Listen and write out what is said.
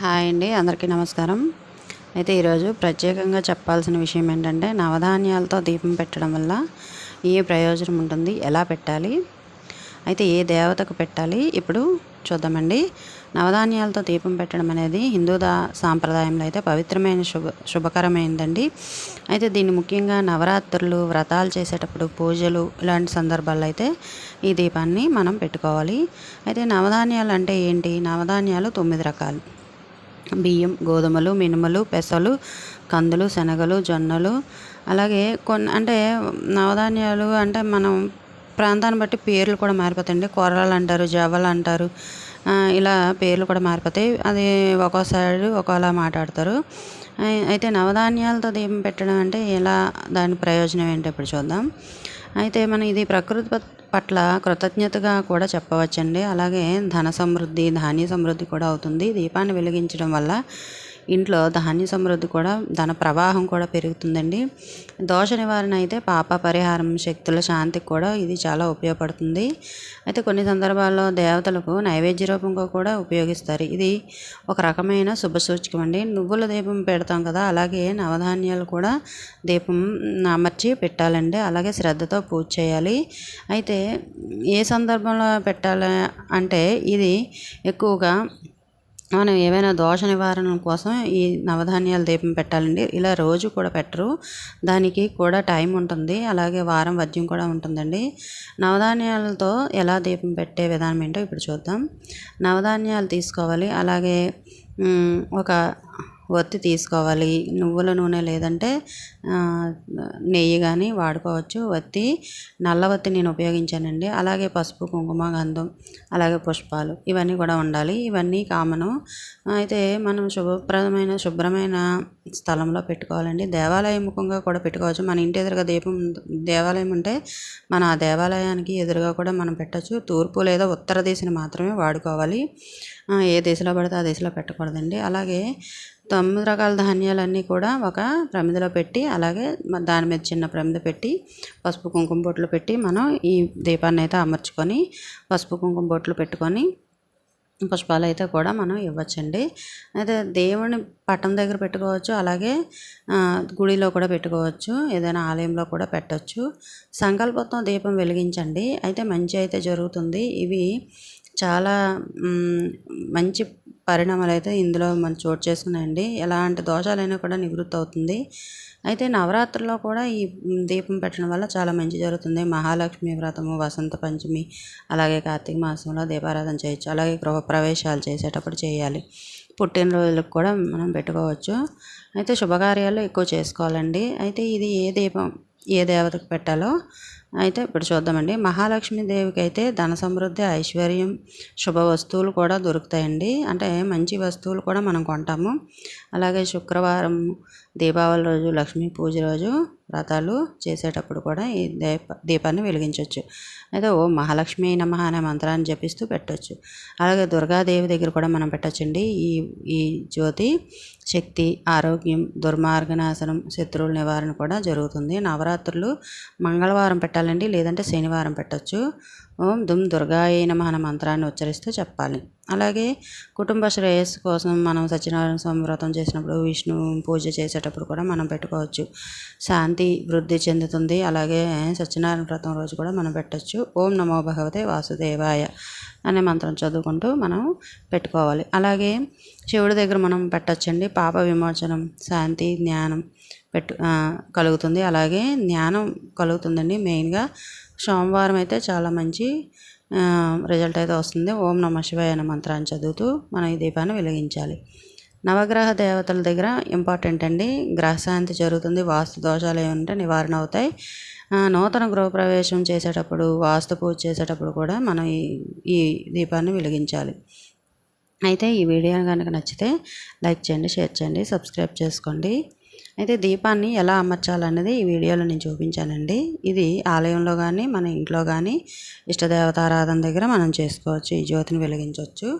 Hi అండి అందరికీ నమస్కారం. అయితే ఈరోజు ప్రత్యేకంగా చెప్పాల్సిన విషయం ఏంటంటే నవధాన్యాలతో దీపం పెట్టడం వల్ల ఏ ప్రయోజనం ఉంటుంది ఎలా పెట్టాలి అయితే ఏ దేవతకు పెట్టాలి ఇప్పుడు చూద్దామండి. నవధాన్యాలతో దీపం పెట్టడం అనేది హిందూ దా సాంప్రదాయంలో అయితే పవిత్రమైన శుభ శుభకరమైందండి. అయితే దీన్ని ముఖ్యంగా నవరాత్రులు వ్రతాలు చేసేటప్పుడు పూజలు ఇలాంటి సందర్భాల్లో అయితే ఈ దీపాన్ని మనం పెట్టుకోవాలి. అయితే నవధాన్యాలు అంటే ఏంటి? నవధాన్యాలు తొమ్మిది రకాలు. బియ్యం గోధుమలు మినుములు పెసలు కందులు శనగలు జొన్నలు. అలాగే కొన్ని అంటే నవధాన్యాలు అంటే మనం ప్రాంతాన్ని బట్టి పేర్లు కూడా మారిపోతాయండి. కొర్రలు అంటారు జవలు అంటారు. ఇలా పేర్లు కూడా మారిపోతాయి. అది ఒక్కో సైడ్ ఒక్కోలా మాట్లాడతారు. అయితే నవధాన్యాలతో దీపం పెట్టడం అంటే ఎలా దాని ప్రయోజనం ఏంటో ఇప్పుడు చూద్దాం. అయితే మనం ఇది ప్రకృతి పట్ల కృతజ్ఞతగా కూడా చెప్పవచ్చండి. అలాగే ధన సమృద్ధి ధాన్య సమృద్ధి కూడా అవుతుంది. దీపాన్ని వెలిగించడం వల్ల ఇంట్లో ధాన్య సమృద్ధి కూడా ధన ప్రవాహం కూడా పెరుగుతుందండి. దోష నివారణ అయితే పాప పరిహారం శక్తుల శాంతికి కూడా ఇది చాలా ఉపయోగపడుతుంది. అయితే కొన్ని సందర్భాల్లో దేవతలకు నైవేద్య రూపంగా కూడా ఉపయోగిస్తారు. ఇది ఒక రకమైన శుభ సూచకం అండి. నువ్వుల దీపం పెడతాం కదా అలాగే నవధాన్యాలు కూడా దీపం అమర్చి పెట్టాలండి. అలాగే శ్రద్ధతో పూజ చేయాలి. అయితే ఏ సందర్భంలో పెట్టాలి అంటే ఇది ఎక్కువగా మనం ఏవైనా దోష నివారణ కోసం ఈ నవధాన్యాల దీపం పెట్టాలండి. ఇలా రోజు కూడా పెట్టరు. దానికి కూడా టైం ఉంటుంది. అలాగే వారం వద్యం కూడా ఉంటుందండి. నవధాన్యాలతో ఎలా దీపం పెట్టే విధానం ఏంటో ఇప్పుడు చూద్దాం. నవధాన్యాలు తీసుకోవాలి. అలాగే ఒక ఒత్తి తీసుకోవాలి. నువ్వుల నూనె లేదంటే నెయ్యి కానీ వాడుకోవచ్చు. వత్తి నల్ల వత్తి నేను ఉపయోగించానండి. అలాగే పసుపు కుంకుమ గంధం అలాగే పుష్పాలు ఇవన్నీ కూడా ఉండాలి. ఇవన్నీ కామను. అయితే మనం శుభప్రదమైన శుభ్రమైన స్థలంలో పెట్టుకోవాలండి. దేవాలయం ముఖంగా కూడా పెట్టుకోవచ్చు. మన ఇంటి ఎదురుగా దీపం దేవాలయం ఉంటే మన ఆ దేవాలయానికి ఎదురుగా కూడా మనం పెట్టచ్చు. తూర్పు లేదా ఉత్తర దిశను మాత్రమే వాడుకోవాలి. ఏ దిశలో పడితే ఆ దిశలో పెట్టకూడదండి. అలాగే తొమ్మిది రకాల ధాన్యాలన్నీ కూడా ఒక ప్రమిదలో పెట్టి అలాగే దాని మీద చిన్న ప్రమిద పెట్టి పసుపు కుంకుమ బొట్లు పెట్టి మనం ఈ దీపాన్ని అయితే అమర్చుకొని పసుపు కుంకుమ బొట్లు పెట్టుకొని పుష్పాలు అయితే కూడా మనం ఇవ్వచ్చండి. అయితే దేవుని పట్టం దగ్గర పెట్టుకోవచ్చు అలాగే గుడిలో కూడా పెట్టుకోవచ్చు ఏదైనా ఆలయంలో కూడా పెట్టవచ్చు సంకల్పంతో దీపం వెలిగించండి. అయితే మంచి అయితే జరుగుతుంది. ఇవి చాలా మంచి పరిణామాలు అయితే ఇందులో మనం చోటు చేసుకున్నాయండి. ఎలాంటి దోషాలైనా కూడా నివృత్తి అవుతుంది అయితే నవరాత్రుల్లో కూడా ఈ దీపం పెట్టడం వల్ల చాలా మంచి జరుగుతుంది. మహాలక్ష్మి వ్రతము వసంత పంచమి అలాగే కార్తీక మాసంలో దీపారాధన చేయొచ్చు. అలాగే గృహప్రవేశాలు చేసేటప్పుడు చేయాలి. పుట్టినరోజులకు కూడా మనం పెట్టుకోవచ్చు. అయితే శుభకార్యాలు ఎక్కువ చేసుకోవాలండి. అయితే ఇది ఏ దీపం ఏ దేవతకు పెట్టాలో అయితే ఇప్పుడు చూద్దామండి. మహాలక్ష్మీదేవికి అయితే ధన సమృద్ధి ఐశ్వర్యం శుభ వస్తువులు కూడా దొరుకుతాయండి. అంటే మంచి వస్తువులు కూడా మనం కొంటాము. అలాగే శుక్రవారం దీపావళి రోజు లక్ష్మీ పూజ రోజు వ్రతాలు చేసేటప్పుడు కూడా ఈ దీప దీపాన్ని వెలిగించవచ్చు అయితే ఓ మహాలక్ష్మి నమ అనే మంత్రాన్ని జపిస్తూ పెట్టవచ్చు అలాగే దుర్గాదేవి దగ్గర కూడా మనం పెట్టచ్చండి. ఈ ఈ జ్యోతి శక్తి ఆరోగ్యం దుర్మార్గనాశనం శత్రువుల నివారణ కూడా జరుగుతుంది. నవరాత్రులు మంగళవారం పెట్టాలండి లేదంటే శనివారం పెట్టచ్చు. ఓం దుమ్ దుర్గాయ నమః అనే మంత్రాన్ని ఉచ్చరిస్తూ చెప్పాలి. అలాగే కుటుంబ శ్రేయస్సు కోసం మనం సత్యనారాయణ స్వామి వ్రతం చేసినప్పుడు విష్ణు పూజ చేసేటప్పుడు కూడా మనం పెట్టుకోవచ్చు. శాంతి వృద్ధి చెందుతుంది. అలాగే సత్యనారాయణ వ్రతం రోజు కూడా మనం పెట్టచ్చు. ఓం నమో భగవతే వాసుదేవాయ. అనే మంత్రం చదువుకుంటూ మనం పెట్టుకోవాలి. అలాగే శివుడి దగ్గర మనం పెట్టచ్చండి. పాప విమోచనం శాంతి జ్ఞానం పెట్టు కలుగుతుంది. అలాగే జ్ఞానం కలుగుతుందండి. మెయిన్గా సోమవారం అయితే చాలా మంచి రిజల్ట్ అయితే వస్తుంది. ఓం నమ శివాయ అనే మంత్రాన్ని చదువుతూ మనం ఈ దీపాన్ని వెలిగించాలి. నవగ్రహ దేవతల దగ్గర ఇంపార్టెంట్ అండి. గ్రహశాంతి జరుగుతుంది. వాస్తు దోషాలు ఏమంటే నివారణ అవుతాయి. నూతన గృహప్రవేశం చేసేటప్పుడు వాస్తు పూజ చేసేటప్పుడు కూడా మనం ఈ ఈ దీపాన్ని వెలిగించాలి. అయితే ఈ వీడియో కనుక నచ్చితే లైక్ చేయండి షేర్ చేయండి సబ్స్క్రైబ్ చేసుకోండి. అయితే దీపాన్ని ఎలా అమర్చాలన్నది ఈ వీడియోలో నేను చూపించానండి. ఇది ఆలయంలో కానీ మన ఇంట్లో కానీ ఇష్టదేవతారాధన దగ్గర మనం చేసుకోవచ్చు ఈ జ్యోతిని వెలిగించవచ్చు.